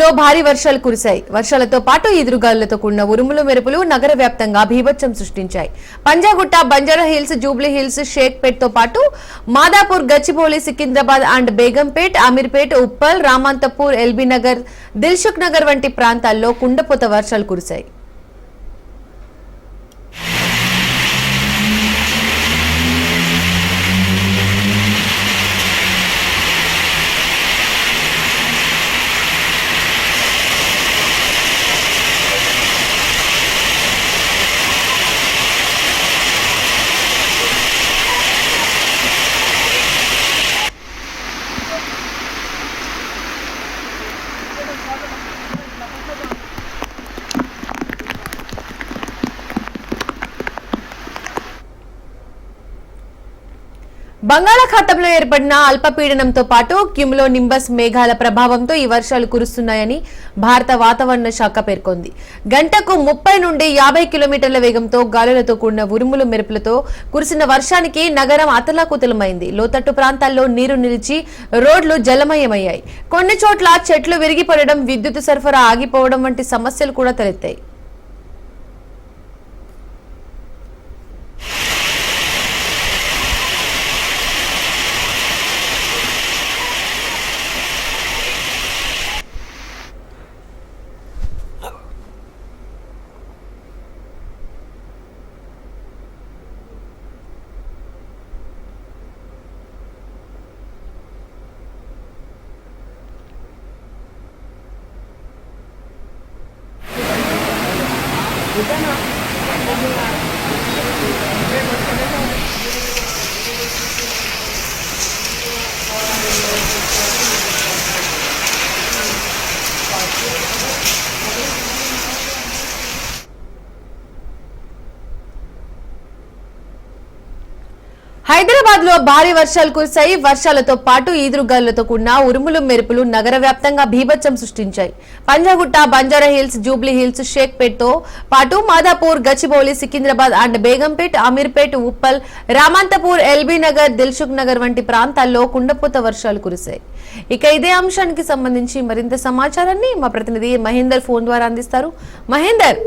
లో భారీ వర్షాలు కురిశాయి. వర్షాలతో పాటు ఎదురుగాలులతో కూడిన ఉరుములు మెరుపులు నగర వ్యాప్తంగా భీభత్సం సృష్టించాయి. Panjagutta Banjara hills Jubilee hills షేక్పేట్తో పాటు మాదాపూర్ గచ్చిబౌలి సికింద్రాబాద్ అండ్ బేగంపేట్ అమీర్పేట్ ఉప్పల్ రామాంతపూర్ ఎల్బీ నగర్ దిల్సుఖ్ నగర్ వంటి ప్రాంతాల్లో కుండపోత వర్షాలు కురిశాయి. బంగాళాఖాతంలో ఏర్పడిన అల్పపీడనంతో పాటు క్యూమ్లో నింబస్ మేఘాల ప్రభావంతో ఈ వర్షాలు కురుస్తున్నాయని భారత వాతావరణ శాఖ పేర్కొంది. గంటకు ముప్పై నుండి యాభై కిలోమీటర్ల వేగంతో గాలులతో కూడిన ఉరుములు మెరుపులతో కురిసిన వర్షానికి నగరం అతలాకుతలమైంది. లోతట్టు ప్రాంతాల్లో నీరు నిలిచి రోడ్లు జలమయమయ్యాయి. కొన్ని చోట్ల చెట్లు విరిగిపడడం విద్యుత్ సరఫరా ఆగిపోవడం వంటి సమస్యలు కూడా తలెత్తాయి. హైదరాబాద్లో భారీ వర్షాలు కురిశాయి. వర్షాలతో పాటు ఈదురుగాలులతో కూడిన ఉరుములు మెరుపులు నగర వ్యాప్తంగా భీభత్సం సృష్టించాయి. Panjagutta Banjara hills Jubilee hills షేక్పేట్తో పాటు మాదాపూర్ గచ్చిబౌలి సికింద్రాబాద్ అండ్ బేగంపేట్ అమీర్పేట్ ఉప్పల్ రామంతపూర్ ఎల్బీ నగర్ దిల్సుఖ్ నగర్ వంటి ప్రాంతాల్లో కుండపోత వర్షాలు కురిశాయి. ఇక ఇదే అంశానికి సంబంధించి మరింత సమాచారాన్ని మా ప్రతినిధి మహేందర్ ఫోన్ ద్వారా అందిస్తారు. మహేందర్!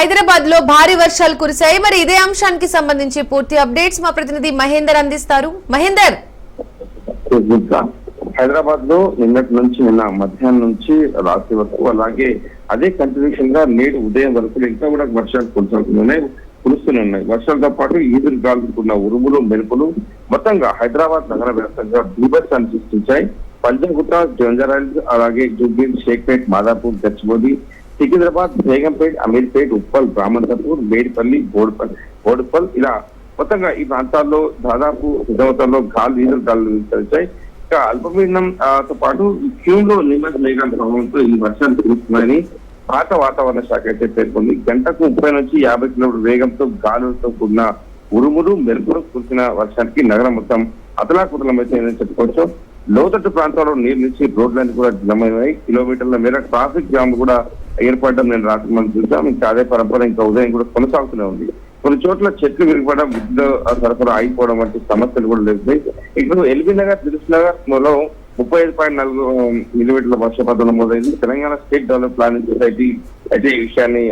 హైదరాబాద్లో భారీ వర్షాలు కురిశాయి. మరి ఇదే అంశానికి సంబంధించి పూర్తి అప్డేట్స్ మా ప్రతినిధి మహేందర్ అందిస్తారు. మహేందర్! హైదరాబాద్లో నిన్నటి నుంచి నిన్న మధ్యాహ్నం నుంచి రాత్రి వరకు అలాగే అదే కంటిన్యూషన్గా నేడు ఉదయం వరకు ఇంకా కూడా వర్షాలు కొనసాగుతున్నాయి కురుస్తున్నాయి వర్షాలతో పాటు ఈదురు గాలుకున్న ఉరుములు మెరుపులు మొత్తంగా హైదరాబాద్ నగర వ్యాప్తంగా బీభత్సాన్ని సృష్టించాయి. పంచగుట్ట జంజరాయిల్ అలాగే జుబ్బీ షేక్పేట్ మాదాపూర్ గచ్చిబౌలి సికింద్రాబాద్ బేగంపేట్ అమీర్పేట్ ఉప్పల్ బ్రాహ్మణపూర్ మేడిపల్లి బోడుపల్ బోడుపల్ ఇలా మొత్తంగా ఈ ప్రాంతాల్లో దాదాపు పెద్దమొత్తంలో గాలి ఈదురు గాలు విస్తరించాయి అల్పపీడనం తో పాటు క్యూలో నిమ్మక మేఘాల ప్రభావంతో ఈ వర్షాలు కురుస్తున్నాయని భారత వాతావరణ శాఖ అయితే పేర్కొంది. గంటకు ముప్పై నుంచి యాభై కిలోమీటర్ వేగంతో గాలులతో కూడిన ఉరుములు మెరుపులు కురిసిన వర్షానికి నగరం మొత్తం అతలాకుతలమైతే చెప్పుకోవచ్చు. లోతట్టు ప్రాంతాల్లో నీరు నుంచి రోడ్లన్నీ కూడా జలమయ్యాయి కిలోమీటర్ల మేర ట్రాఫిక్ జామ్ కూడా ఏర్పడడం నేను రాత్రి మనం చూసాం ఇంకా అదే పరంపర ఇంకా ఉదయం కూడా కొనసాగుతూనే ఉంది. కొన్ని చోట్ల చెట్లు విరిగిపడడం విద్యుత్ సరఫరా ఆగిపోవడం వంటి సమస్యలు కూడా లేదు ఇప్పుడు ఎల్బీ నగర్ దిల్స్ నగర్లో ముప్పై ఐదు పాయింట్ నాలుగు మిలిమీటర్ల వర్షపాతం నమోదైంది. Telangana state develop planning society అయితే ఈ విషయాన్ని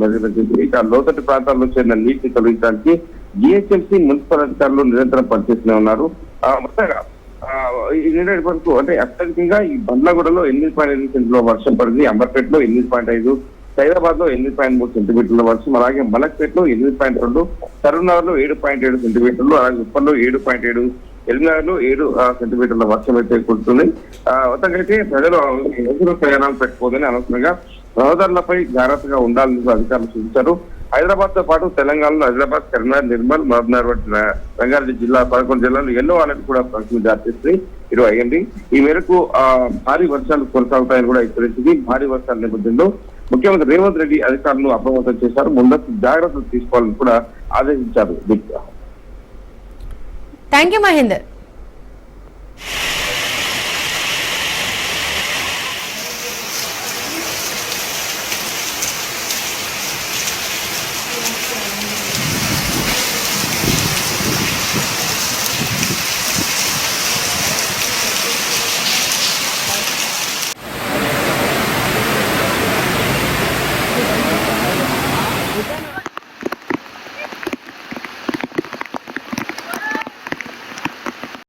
మెరుగుపరిచింది. ఇక లోతట్టు ప్రాంతాల్లో చేరిన నీటిని తొలగించడానికి జిహెచ్ఎంసీ మున్సిపల్ అధికారులు నిరంతరం పనిచేస్తూనే ఉన్నారు. మొత్తంగా నిన్నటి వరకు అంటే అత్యధికంగా ఈ బండ్లగూడలో ఎనిమిది పాయింట్ ఎనిమిది సెంటీమీటర్ల వర్షం పడింది అంబర్పేటలో ఎనిమిది పాయింట్ ఐదు హైదరాబాద్లో ఎనిమిది పాయింట్ మూడు సెంటీమీటర్ల వర్షం అలాగే మలక్పేటలో ఎనిమిది పాయింట్ రెండు కరీంనగర్లో ఏడు పాయింట్ ఏడు సెంటీమీటర్లు అలాగే ఉప్పల్లో ఏడు పాయింట్ ఏడు ఎల్మినగర్లో ఏడు సెంటీమీటర్ల వర్షం అయితే కుడుతుంది ఆ, మొత్తంగా ప్రజలు ఎదురు ప్రయాణాలు పెట్టుకోదని అనవసరంగా రహదారులపై జాగ్రత్తగా ఉండాలని అధికారులు సూచించారు. హైదరాబాద్తో పాటు తెలంగాణలో హైదరాబాద్ కరీంనగర్ నిర్మల్ మహబూబ్నగర్ వంటి రంగారెడ్డి జిల్లా పదకొండు జిల్లాలు ఎల్లో అలర్ట్ కూడా ప్రకటన జారీ చేసింది. ఇరవై అయ్యింది. ఈ మేరకు ఆ, భారీ వర్షాలు కొనసాగుతాయని కూడా హెచ్చరించింది భారీ వర్షాల నేపథ్యంలో ముఖ్యమంత్రి రేవంత్ రెడ్డి అధికారులను అప్రమత్తం చేశారు. ముందస్తు జాగ్రత్తలు తీసుకోవాలని కూడా ఆదేశించారు. Thank you Mahender